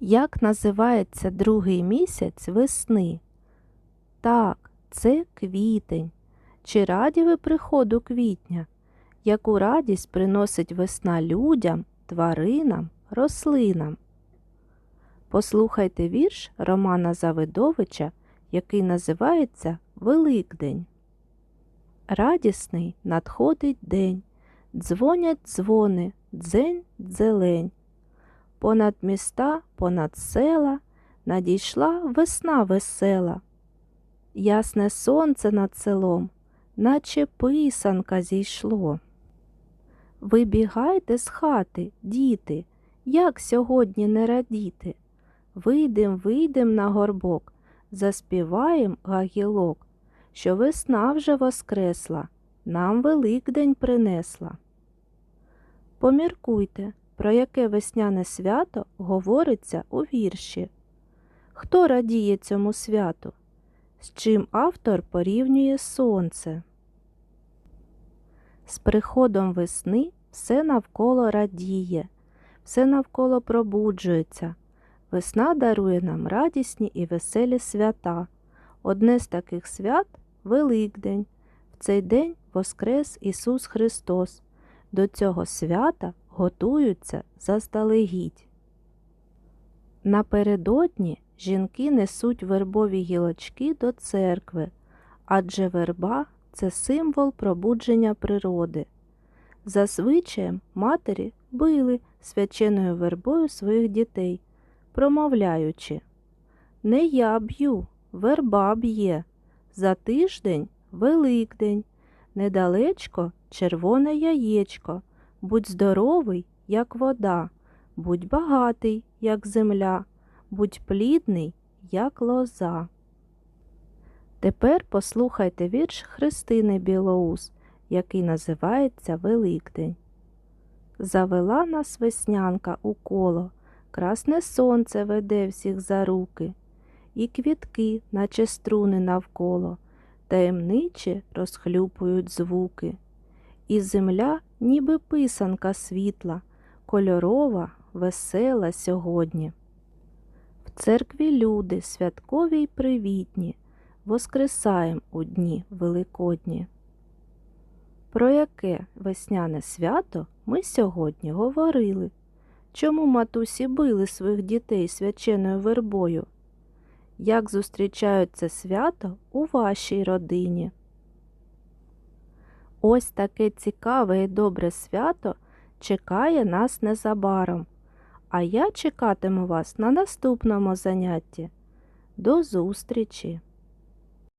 Як називається другий місяць весни? Так, це квітень. Чи раді ви приходу квітня? Яку радість приносить весна людям, тваринам, рослинам? Послухайте вірш Романа Завидовича, який називається Великдень. Радісний надходить день, дзвонять дзвони, дзень дзелень. Понад міста, понад села надійшла весна весела. Ясне сонце над селом, наче писанка зійшло. Вибігайте з хати, діти, як сьогодні не радіти. Вийдем, вийдем на горбок, заспіваєм гагілок, що весна вже воскресла, нам Великдень принесла. Поміркуйте, про яке весняне свято говориться у вірші. Хто радіє цьому святу? З чим автор порівнює сонце? З приходом весни все навколо радіє, все навколо пробуджується. Весна дарує нам радісні і веселі свята. Одне з таких свят Великдень. В цей день воскрес Ісус Христос. До цього свята готуються заздалегідь. Напередодні жінки несуть вербові гілочки до церкви, адже верба це символ пробудження природи. За звичаєм матері били свяченою вербою своїх дітей, промовляючи Не я б'ю, верба б'є, за тиждень Великдень, недалечко червоне яєчко, будь здоровий, як вода, будь багатий, як земля, будь плідний, як лоза. Тепер послухайте вірш Христини Білоус, який називається Великдень. Завела нас веснянка у коло, красне сонце веде всіх за руки, і квітки, наче струни навколо, таємниче розхлюпують звуки. І земля, ніби писанка світла, кольорова, весела сьогодні. В церкві люди святкові й привітні, воскресаєм у дні великодні. Про яке весняне свято ми сьогодні говорили? Чому матусі били своїх дітей свяченою вербою? Як зустрічають це свято у вашій родині? Ось таке цікаве і добре свято чекає нас незабаром. А я чекатиму вас на наступному занятті. До зустрічі!